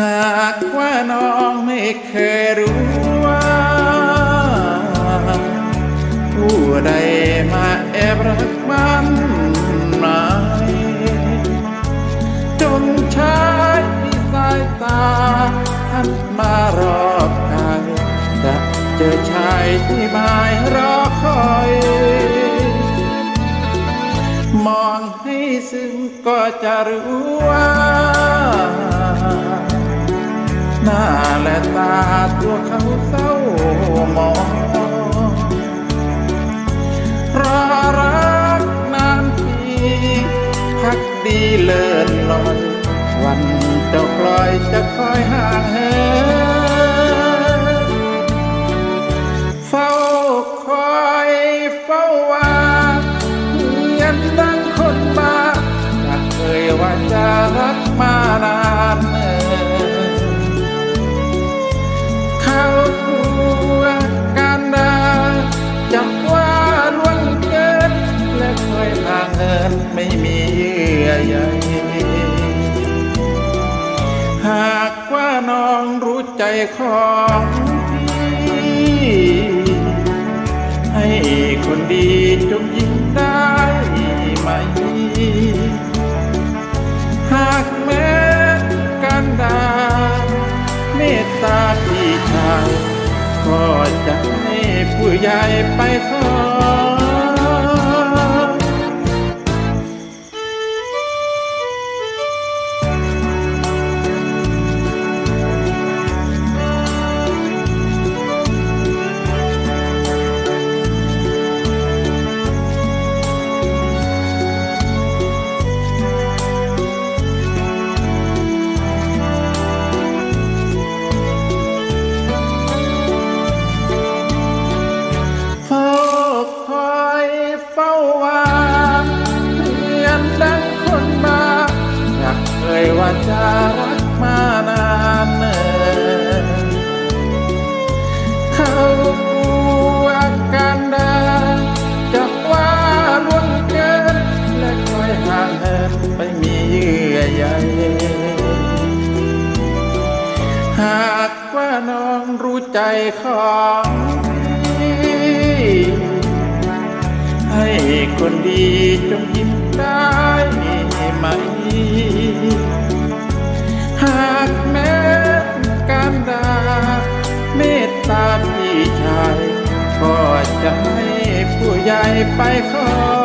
หากว่าน้องไม่เคยรู้ว่า ผู้ใดมาแอบรักมันหมายจงใช้สายตาหันมารอบกายจะเจอชายที่หมายรอคอย มองให้ซึ้งก็จะรู้ว่า หน้าและตาตัวเขาเศร้ามองเพราะรักนานทีพักดีเลิศลอยวันเจ้ากลอยจะคอยห่างเหินเฝ้าคอยเฝ้าวาเหมือนดังคนบ้าอยากเคยว่าจะรักมานาน ไม่มีเยื่อใยหากว่าน้องรู้ใจของพี่ให้คนดีจงยิ้มได้ไหม หากแม้การดาเมตตาพี่ชายก็จะให้ผู้ใหญ่ไปขอ ว่าจะรักมานานเนินเขากลัวการดาจะว่าล่วงเกิน และคอยห่างเหินไม่มีเยื่อใยหากว่าน้องรู้ใจของดีให้คนดีจงยิ้มได้ไหมากแม้การดาเมตตาพี่ชาย ก็จะให้ผู้ใหญ่ไปขอ